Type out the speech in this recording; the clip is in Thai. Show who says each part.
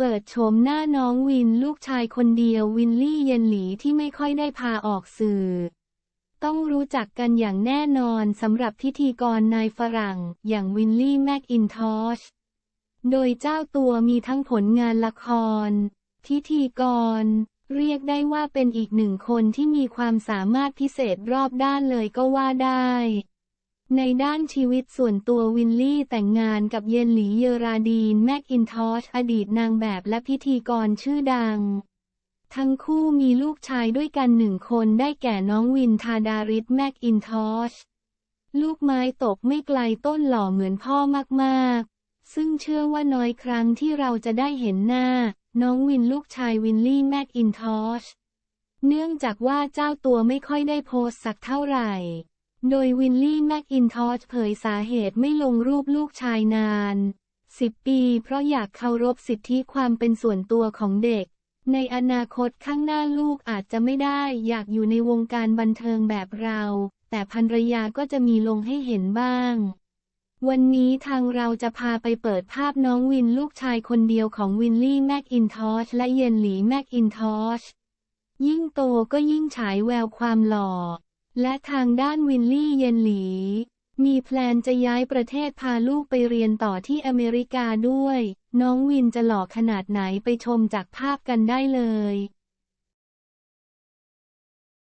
Speaker 1: เปิดโฉมหน้าน้องวินลูกชายคนเดียววินลี่เยนหลีที่ไม่ค่อยได้พาออกสื่อ ต้องรู้จักกันอย่างแน่นอนสำหรับพิธีกรนายฝรั่ง อย่างวินลี่แมคอินทอช โดยเจ้าตัวมีทั้งผลงานละคร พิธีกร เรียกได้ว่าเป็นอีกหนึ่งคนที่มีความสามารถพิเศษรอบด้านเลยก็ว่าได้ ในด้านชีวิตส่วนตัววินลี่แต่งงานกับเยนหลีเยราดีนแมคอินทอชอดีตนางแบบและพิธีกรชื่อดัง ทั้งคู่มีลูกชายด้วยกันหนึ่งคนได้แก่น้องวินทาดาริสแมคอินทอชลูกไม้ตกไม่ไกลต้นหล่อเหมือนพ่อมากๆ ซึ่งเชื่อว่าน้อยครั้งที่เราจะได้เห็นหน้า น้องวินลูกชายวินลี่แมคอินทอชเนื่องจากว่าเจ้าตัวไม่ค่อยได้โพสต์สักเท่าไหร่ โดยวินลี่แมคอินทอชเผยสาเหตุไม่ลงรูปลูกชายนาน 10 ปี เพราะอยากเคารพสิทธิความเป็นส่วนตัวของเด็ก ในอนาคตข้างหน้าลูกอาจจะไม่ได้อยากอยู่ในวงการบันเทิงแบบเรา แต่ภรรยาก็จะมีลงให้เห็นบ้าง วันนี้ทางเราจะพาไปเปิดภาพน้องวินลูกชายคนเดียวของวินลี่แมคอินทอชและเยนหลีแมคอินทอชยิ่งโตก็ยิ่งฉายแววความหล่อ และทางด้านวินลี่เยนหลี มีแพลนจะย้ายประเทศพาลูกไปเรียนต่อที่อเมริกาด้วย น้องวินจะหล่อขนาดไหนไปชมจากภาพกันได้เลย